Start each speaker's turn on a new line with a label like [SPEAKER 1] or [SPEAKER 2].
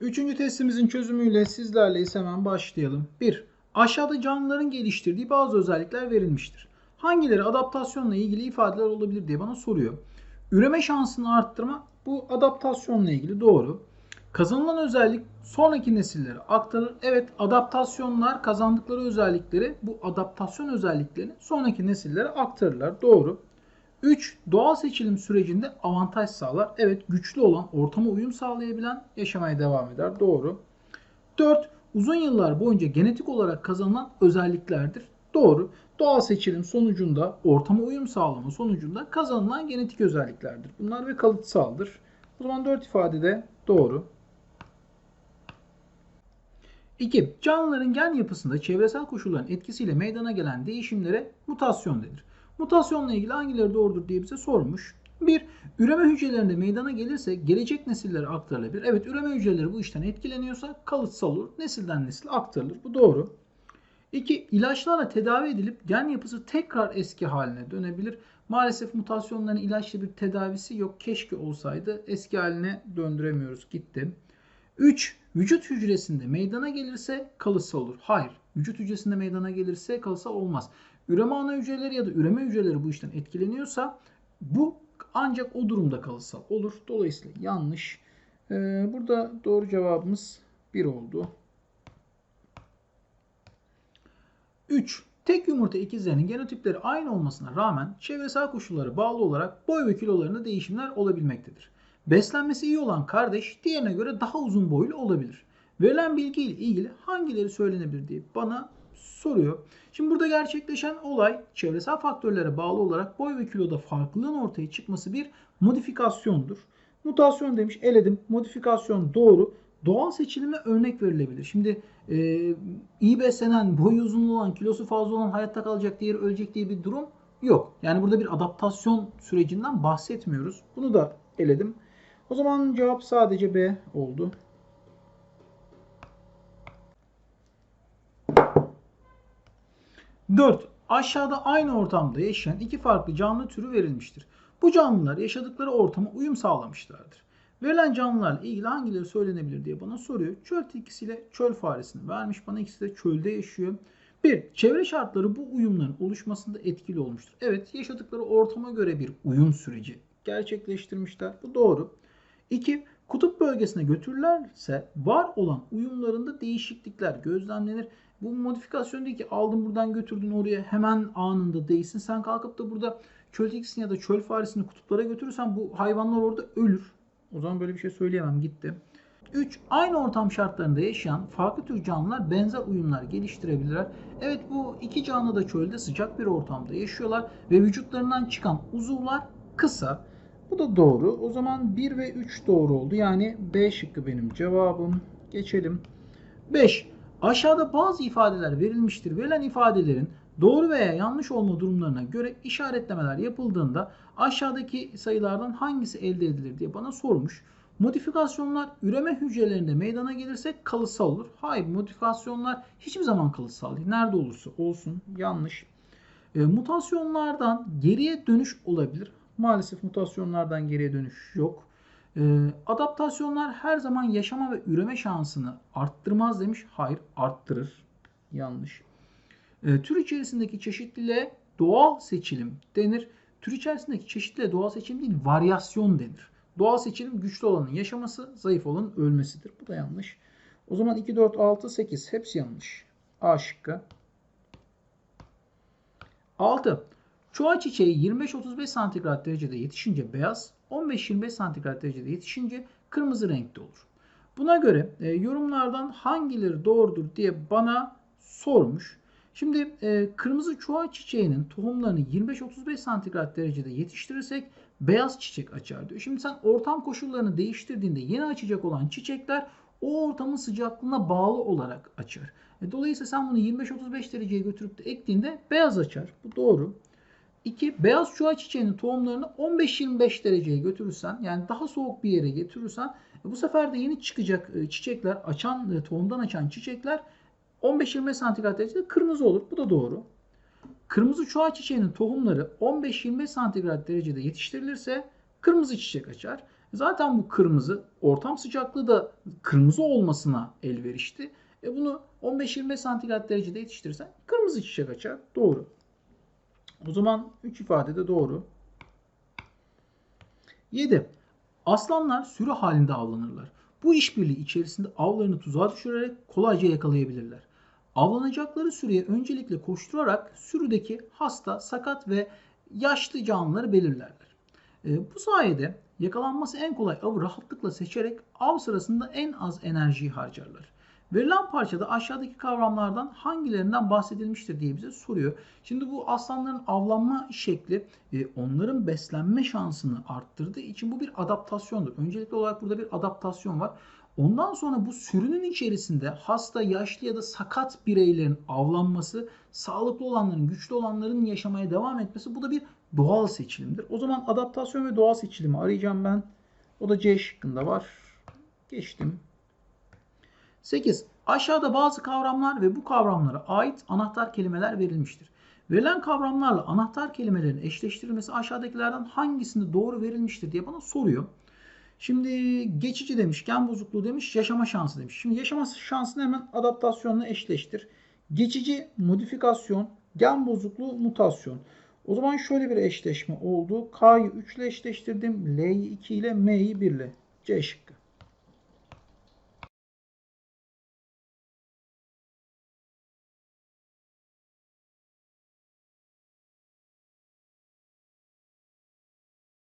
[SPEAKER 1] Üçüncü testimizin çözümüyle sizlerleyiz hemen başlayalım. 1. Aşağıda canlıların geliştirdiği bazı özellikler verilmiştir. Hangileri adaptasyonla ilgili ifadeler olabilir diye bana soruyor. Üreme şansını arttırma bu adaptasyonla ilgili doğru. Kazanılan özellik sonraki nesillere aktarılır. Evet adaptasyonlar kazandıkları özellikleri bu adaptasyon özelliklerini sonraki nesillere aktarırlar. Doğru. 3. Doğal seçilim sürecinde avantaj sağlar. Evet güçlü olan, ortama uyum sağlayabilen yaşamaya devam eder. Doğru. 4. Uzun yıllar boyunca genetik olarak kazanılan özelliklerdir. Doğru. Doğal seçilim sonucunda, ortama uyum sağlama sonucunda kazanılan genetik özelliklerdir. Bunlar ve kalıtsaldır. O zaman 4 ifade de doğru. 2. Canlıların gen yapısında çevresel koşulların etkisiyle meydana gelen değişimlere mutasyon denir. Mutasyonla ilgili hangileri doğrudur diye bize sormuş. 1. Üreme hücrelerinde meydana gelirse gelecek nesillere aktarılabilir. Evet üreme hücreleri bu işten etkileniyorsa kalıtsal olur. Nesilden nesile aktarılır. Bu doğru. 2. İlaçlarla tedavi edilip gen yapısı tekrar eski haline dönebilir. Maalesef mutasyonların ilaçla bir tedavisi yok. Keşke olsaydı. Eski haline döndüremiyoruz. Gitti. 3. Vücut hücresinde meydana gelirse kalıtsal olur. Hayır. Vücut hücresinde meydana gelirse kalıtsal olmaz. Üreme ana hücreleri ya da üreme hücreleri bu işten etkileniyorsa bu ancak o durumda kalıtsal olur. Dolayısıyla yanlış. Ee, burada doğru cevabımız 1 oldu. 3. Tek yumurta ikizlerinin genotipleri aynı olmasına rağmen çevresel koşullara bağlı olarak boy ve kilolarında değişimler olabilmektedir. Beslenmesi iyi olan kardeş diğerine göre daha uzun boylu olabilir. Verilen bilgi ile ilgili hangileri söylenebilir diye bana soruyor. Şimdi burada gerçekleşen olay çevresel faktörlere bağlı olarak boy ve kiloda farklılığın ortaya çıkması bir modifikasyondur. Mutasyon demiş eledim. Modifikasyon doğru. Doğal seçilime örnek verilebilir. Şimdi e, iyi beslenen, boyu uzun olan, kilosu fazla olan hayatta kalacak, diğeri ölecek diye bir durum yok. Yani burada bir adaptasyon sürecinden bahsetmiyoruz. Bunu da eledim. O zaman cevap sadece B oldu. 4. Aşağıda aynı ortamda yaşayan iki farklı canlı türü verilmiştir. Bu canlılar yaşadıkları ortama uyum sağlamışlardır. Verilen canlılarla ilgili hangileri söylenebilir diye bana soruyor. Çöl tilkisiyle çöl faresini vermiş bana. ikisi de çölde yaşıyor. 1. Çevre şartları bu uyumların oluşmasında etkili olmuştur. Evet yaşadıkları ortama göre bir uyum süreci gerçekleştirmişler. Bu doğru. 2. Kutup bölgesine götürürlerse var olan uyumlarında değişiklikler gözlemlenir. Bu modifikasyon değil ki aldın buradan götürdün oraya hemen anında değilsin. Sen kalkıp da burada çöl tilkisini ya da çöl faresini kutuplara götürürsen bu hayvanlar orada ölür. O zaman böyle bir şey söyleyemem gitti. 3. Aynı ortam şartlarında yaşayan farklı tür canlılar benzer uyumlar geliştirebilirler. Evet bu iki canlı da çölde sıcak bir ortamda yaşıyorlar ve vücutlarından çıkan uzuvlar kısa. Bu da doğru. O zaman 1 ve 3 doğru oldu. Yani B şıkkı benim cevabım. Geçelim. 5. Aşağıda bazı ifadeler verilmiştir. Verilen ifadelerin doğru veya yanlış olma durumlarına göre işaretlemeler yapıldığında aşağıdaki sayılardan hangisi elde edilir diye bana sormuş. Modifikasyonlar üreme hücrelerinde meydana gelirse kalıtsal olur. Hayır modifikasyonlar hiçbir zaman kalıtsal değil. Nerede olursa olsun yanlış. E, mutasyonlardan geriye dönüş olabilir. Maalesef mutasyonlardan geriye dönüş yok. Ee, adaptasyonlar her zaman yaşama ve üreme şansını arttırmaz demiş. Hayır arttırır. Yanlış. Ee, tür içerisindeki çeşitliliğe doğal seçilim denir. Tür içerisindeki çeşitliliğe doğal seçilim değil varyasyon denir. Doğal seçilim güçlü olanın yaşaması, zayıf olanın ölmesidir. Bu da yanlış. O zaman 2, 4, 6, 8 hepsi yanlış. A şıkkı. 6. Çuha çiçeği 25-35 santigrat derecede yetişince beyaz, 15-25 santigrat derecede yetişince kırmızı renkte olur. Buna göre e, yorumlardan hangileri doğrudur diye bana sormuş. Şimdi e, kırmızı çuha çiçeğinin tohumlarını 25-35 santigrat derecede yetiştirirsek beyaz çiçek açar diyor. Şimdi sen ortam koşullarını değiştirdiğinde yeni açacak olan çiçekler o ortamın sıcaklığına bağlı olarak açar. E, dolayısıyla sen bunu 25-35 dereceye götürüp de ektiğinde beyaz açar. Bu doğru. 2. Beyaz çuha çiçeğinin tohumlarını 15-25 dereceye götürürsen yani daha soğuk bir yere getirirsen e, bu sefer de yeni çıkacak e, çiçekler açan e, tohumdan açan çiçekler 15-20 santigrat derecede kırmızı olur. Bu da doğru. Kırmızı çuha çiçeğinin tohumları 15-25 santigrat derecede yetiştirilirse kırmızı çiçek açar. Zaten bu kırmızı ortam sıcaklığı da kırmızı olmasına elverişti. E bunu 15-25 santigrat derecede yetiştirirsen kırmızı çiçek açar. Doğru. O zaman 3 ifade de doğru. 7. Aslanlar sürü halinde avlanırlar. Bu işbirliği içerisinde avlarını tuzağa düşürerek kolayca yakalayabilirler. Avlanacakları sürüye öncelikle koşturarak sürüdeki hasta, sakat ve yaşlı canlıları belirlerler. E, bu sayede yakalanması en kolay avı rahatlıkla seçerek av sırasında en az enerjiyi harcarlar. Verilen parçada aşağıdaki kavramlardan hangilerinden bahsedilmiştir diye bize soruyor. Şimdi bu aslanların avlanma şekli e, onların beslenme şansını arttırdığı için bu bir adaptasyondur. Öncelikli olarak burada bir adaptasyon var. Ondan sonra bu sürünün içerisinde hasta, yaşlı ya da sakat bireylerin avlanması, sağlıklı olanların, güçlü olanların yaşamaya devam etmesi bu da bir doğal seçilimdir. O zaman adaptasyon ve doğal seçilimi arayacağım ben. O da C şıkkında var. Geçtim. 8. Aşağıda bazı kavramlar ve bu kavramlara ait anahtar kelimeler verilmiştir. Verilen kavramlarla anahtar kelimelerin eşleştirilmesi aşağıdakilerden hangisinde doğru verilmiştir diye bana soruyor. Şimdi geçici demiş, gen bozukluğu demiş, yaşama şansı demiş. Şimdi yaşama şansını hemen adaptasyonla eşleştir. Geçici modifikasyon, gen bozukluğu mutasyon. O zaman şöyle bir eşleşme oldu. K'yı 3 ile eşleştirdim. L'yi 2 ile, M'yi 1 ile. C şıkkı.